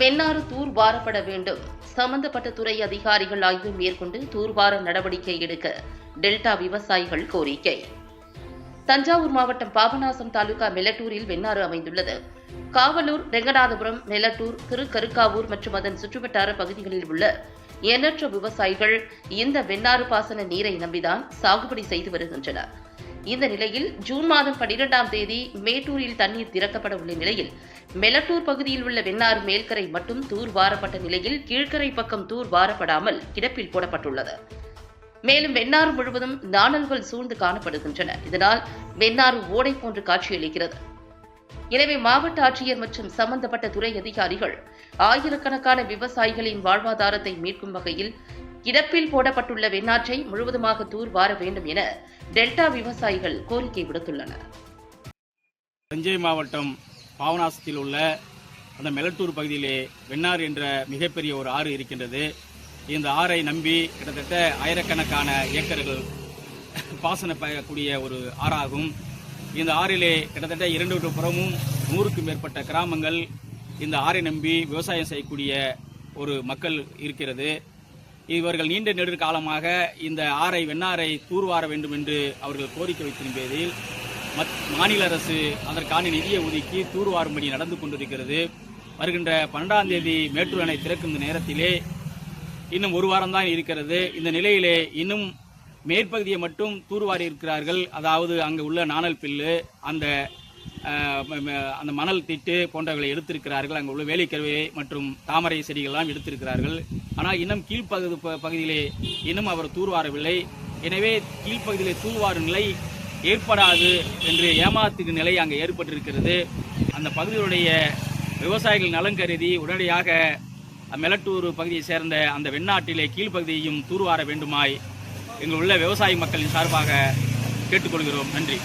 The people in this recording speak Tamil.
வெண்ணாறு தூர்வாரப்பட வேண்டும். சம்பந்தப்பட்ட துறை அதிகாரிகள் ஆய்வு மேற்கொண்டு தூர்வார நடவடிக்கை எடுக்க டெல்டா விவசாயிகள் கோரிக்கை. தஞ்சாவூர் மாவட்டம் பாபநாசம் தாலுகா மெலட்டூரில் வெண்ணாறு அமைந்துள்ளது. காவலூர் ரெங்கநாதபுரம் மெலட்டூர் திருக்கருக்காவூர் மற்றும் அதன் சுற்றுவட்டார பகுதிகளில் உள்ள எண்ணற்ற விவசாயிகள் இந்த வெண்ணாறு பாசன நீரை நம்பிதான் சாகுபடி செய்து வருகின்றனர். இந்த நிலையில் ஜூன் மாதம் பனிரெண்டாம் தேதி மேட்டூரில் தண்ணீர் திறக்கப்பட உள்ள நிலையில் மெலட்டூர் பகுதியில் உள்ள வெண்ணாறு மேல்கரை மட்டும் தூர் வாரப்பட்ட நிலையில் கீழ்கரை பக்கம் தூர் வாரப்படாமல் கிடப்பில் போடப்பட்டுள்ளது. மேலும் வெண்ணாறு முழுவதும் நாணல்கள் சூழ்ந்து காணப்படுகின்றன. இதனால் வெண்ணாறு ஓடை போன்று காட்சியளிக்கிறது. எனவே மாவட்ட ஆட்சியர் மற்றும் சம்பந்தப்பட்ட துறை அதிகாரிகள் ஆயிரக்கணக்கான விவசாயிகளின் வாழ்வாதாரத்தை மீட்கும் வகையில் கிடப்பில் போடப்பட்டுள்ள வெண்ணாற்றை முழுவதுமாக தூர் வார வேண்டும் என டெல்டா விவசாயிகள் கோரிக்கை விடுத்துள்ளனர். தஞ்சை மாவட்டம் பாவனாசத்தில் உள்ள அந்த மெலட்டூர் பகுதியிலே வெண்ணாறு என்ற மிகப்பெரிய ஒரு ஆறு இருக்கின்றது. இந்த ஆறை நம்பி கிட்டத்தட்ட ஆயிரக்கணக்கான ஏக்கர்கள் பாசன பயக்கூடிய ஒரு ஆறாகும். இந்த ஆறிலே கிட்டத்தட்ட இரண்டு புறமும் நூறுக்கும் மேற்பட்ட கிராமங்கள் இந்த ஆறை நம்பி விவசாயம் செய்யக்கூடிய ஒரு மக்கள் இருக்கிறது. இவர்கள் நீண்ட நெடு காலமாக இந்த ஆறை வெண்ணாரை தூர்வார வேண்டும் என்று அவர்கள் கோரிக்கை வைத்திருப்பதில் மத்- மாநில அரசு அதற்கான நிதியை ஒதுக்கி தூர்வாரும்படி நடந்து கொண்டிருக்கிறது. வருகின்ற பன்னெண்டாம் தேதி மேட்டூர் அணை திறக்கும் இந்த நேரத்திலே இன்னும் ஒரு வாரம் தான் இருக்கிறது. இந்த நிலையிலே இன்னும் மேற்பகுதியை மட்டும் தூர்வாரி இருக்கிறார்கள் அதாவது அங்கு உள்ள நாணல் பில்லு அந்த அந்த மணல் திட்டு போன்றவர்களை எடுத்திருக்கிறார்கள். அங்கே உள்ள வேலைக்கருவை மற்றும் தாமரை செடிகள்லாம் எடுத்திருக்கிறார்கள். ஆனால் இன்னும் கீழ்ப்பகுதி ப- பகுதியிலே இன்னும் அவர் தூர்வாரவில்லை. எனவே கீழ்ப்பகுதியிலே தூர்வாரும் நிலை ஏற்படாது என்று ஏமாத்துக்கு நிலை அங்கே ஏற்பட்டிருக்கிறது. அந்த பகுதியுடைய விவசாயிகள் நலன் கருதி உடனடியாக மெலட்டூர் பகுதியை சேர்ந்த அந்த வெண்ணாட்டிலே கீழ்ப்பகுதியையும் தூர்வார வேண்டுமாய் எங்கள் உள்ள விவசாய மக்களின் சார்பாக கேட்டுக்கொள்கிறோம். நன்றி.